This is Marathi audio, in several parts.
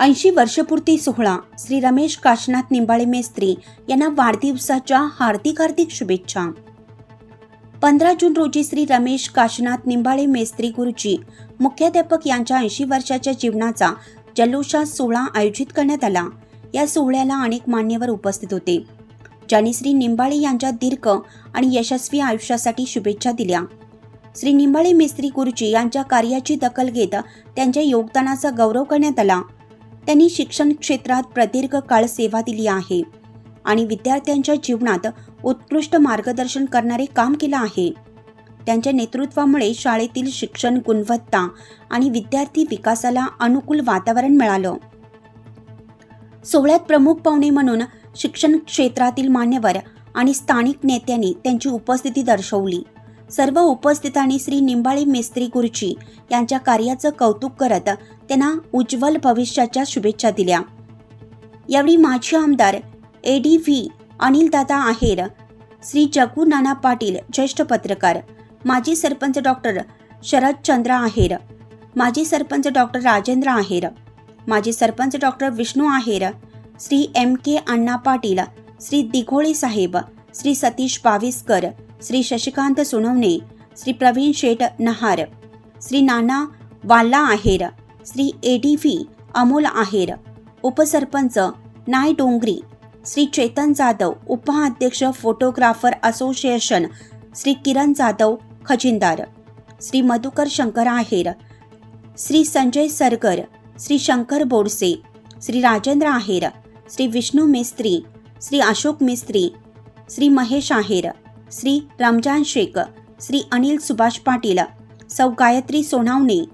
ऐंशी वर्षपूर्ती सोहळा श्री रमेश काशनाथ निंबाळे मेस्त्री यांना वाढदिवसाच्या हार्दिक हार्दिक शुभेच्छा. पंधरा जून रोजी श्री रमेश काशनाथ निंबाळे मेस्त्री गुरुजी मुख्याध्यापक यांच्या ऐंशी वर्षाच्या जीवनाचा जल्लोषात सोहळा आयोजित करण्यात आला. या सोहळ्याला अनेक मान्यवर उपस्थित होते ज्यांनी श्री निंबाळे यांच्या दीर्घ आणि यशस्वी आयुष्यासाठी शुभेच्छा दिल्या. श्री निंबाळे मेस्त्री गुरुजी यांच्या कार्याची दखल घेत त्यांच्या योगदानाचा गौरव करण्यात आला. त्यांनी शिक्षण क्षेत्रात प्रदीर्घ काळ सेवा दिली आहे आणि विद्यार्थ्यांच्या जीवनात उत्कृष्ट मार्गदर्शन करणारे काम केलं आहे. त्यांच्या नेतृत्वामुळे शाळेतील शिक्षण गुणवत्ता आणि विद्यार्थी विकासाला अनुकूल वातावरण मिळालं. सोहळ्यात प्रमुख पाहुणे म्हणून शिक्षण क्षेत्रातील मान्यवर आणि स्थानिक नेत्यांनी त्यांची उपस्थिती दर्शवली. सर्व उपस्थितांनी श्री निंबाळी मेस्त्री गुरुजी यांच्या कार्याचं कौतुक करत त्यांना उज्ज्वल भविष्याच्या शुभेच्छा दिल्या. यावेळी माजी आमदार A D V अनिलदादा Aher Shri Jagu Nana Patil ज्येष्ठ पत्रकार माजी सरपंच डॉक्टर शरदचंद्र आहेर माजी सरपंच डॉक्टर राजेंद्र आहेर माजी sarpanch doctor Vishnu Aher Shri M K Anna Patil Shri Dighole Saheb Shri Satish Paviskar Shri Shashikant Sonawane Shri Pravin Sheth Nahar Shri Nana Walla Aher Shri A D V Amol Aher उपसरपंच नाय डोंगरी श्री चेतन जाधव उपाध्यक्ष फोटोग्राफर असोसिएशन श्री किरण जाधव खजिनदार श्री मधुकर शंकर आहेर श्री संजय सरगर श्री शंकर बोडसे श्री राजेंद्र आहेर श्री विष्णू मिस्त्री श्री अशोक मिस्त्री श्री महेश आहेर श्री रमजान शेख श्री अनिल सुभाष पाटील सौ गायत्री सोनावणे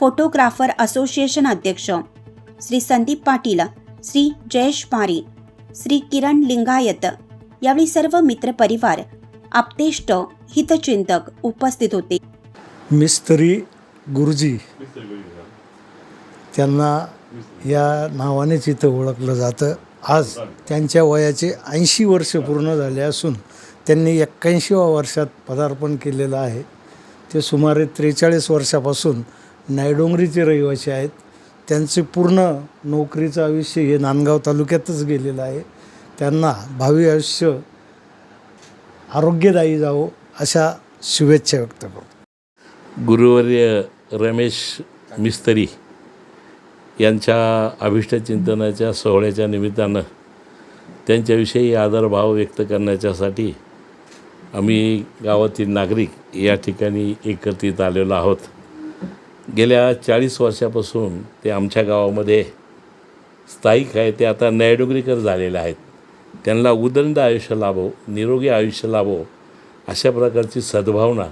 फोटोग्राफर असोसिएशन अध्यक्ष श्री संदीप पाटील श्री जयेश पारे श्री किरण लिंगायत यावेळी सर्व मित्रपरिवार आप्तेष्ट हितचिंतक उपस्थित होते. मिस्त्री गुरुजी त्यांना या नावानेच इथं ओळखलं जातं. आज त्यांच्या वयाचे ऐंशी वर्ष पूर्ण झाले असून त्यांनी एक्क्याऐंशीव्या वर्षात पदार्पण केलेलं आहे. ते सुमारे त्रेचाळीस वर्षापासून नायडोंगरीचे रहिवासी आहेत. त्यांचे पूर्ण नोकरीचं आयुष्य हे नांदगाव तालुक्यातच गेलेलं आहे. त्यांना भावी आयुष्य आरोग्यदायी जावं अशा शुभेच्छा व्यक्त करतो. गुरुवर्य रमेश मिस्त्री यांच्या अभिष्टचिंतनाच्या सोहळ्याच्या निमित्तानं त्यांच्याविषयी आदरभाव व्यक्त करण्याच्यासाठी आम्ही गावातील नागरिक या ठिकाणी एकत्रित आलेलो आहोत. गेल्या चाळीस वर्षापासून ते आमच्या गावामध्ये स्थायिक आहे ते आता नयडोगरीकर झालेले आहेत. त्यांना उदंड आयुष्य लाभो निरोगी आयुष्य लाभो अशा प्रकारची सद्भावना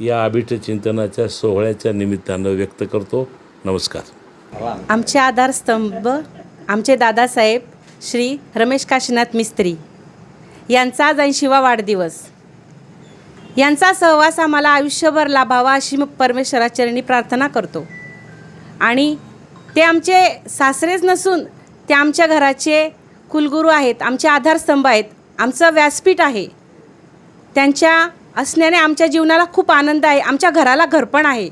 या अभिष्ट चिंतनाच्या सोहळ्याच्या निमित्तानं व्यक्त करतो. नमस्कार. आमचे आधारस्तंभ आमचे दादासाहेब श्री रमेश काशीनाथ मिस्त्री. यांचा आज ऐंशीवा वाढदिवस. यांचा सहवास आम्हाला आयुष्यभर लाभावा अशी मी परमेश्वराचरणी प्रार्थना करतो. आणि ते आमचे सासरेच नसून ते आमच्या घराचे कुलगुरू आहेत आमचे आधारस्तंभ आहेत आमचं व्यासपीठ आहे. त्यांच्या असण्याने आमच्या जीवनाला खूप आनंद आहे आमच्या घराला घरपण आहे.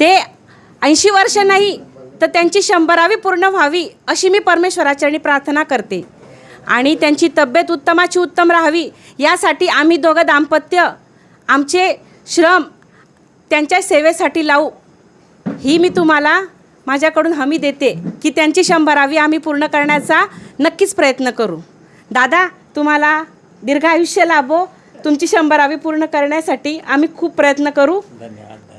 ते ऐंशी वर्ष नाही तर त्यांची शंभरावी पूर्ण व्हावी अशी मी परमेश्वराचरणी प्रार्थना करते. आणि त्यांची तब्येत उत्तमाची उत्तम राहावी यासाठी आम्ही दोघं दाम्पत्य आमचे श्रम त्यांच्या सेवेसाठी लावू. ही मी तुम्हाला माझ्याकडून हमी देते की त्यांची शंभरावी आम्ही पूर्ण करण्याचा नक्कीच प्रयत्न करू. दादा तुम्हाला दीर्घ आयुष्य लाभो. तुमची शंभरावी पूर्ण करण्यासाठी आम्ही खूप प्रयत्न करू.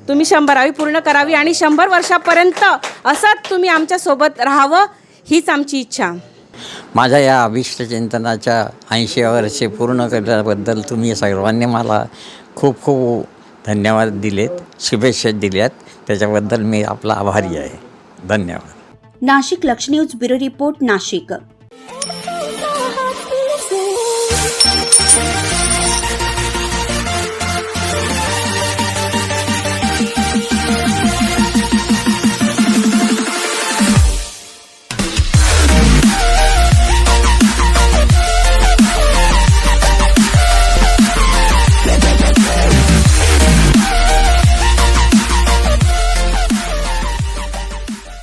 तुम्ही शंभरावी पूर्ण करावी आणि शंभर वर्षापर्यंत असंच तुम्ही आमच्यासोबत राहावं हीच आमची इच्छा. माझ्या या अभिष्ट चिंतनाच्या ऐंशी वर्षे पूर्ण केल्याबद्दल तुम्ही सर्वांनी मला खूप खूप धन्यवाद दिलेत शुभेच्छा दिल्यात. त्याच्याबद्दल मी आपला आभारी आहे. धन्यवाद. नाशिक लक्ष न्यूज ब्युरो रिपोर्ट नाशिक.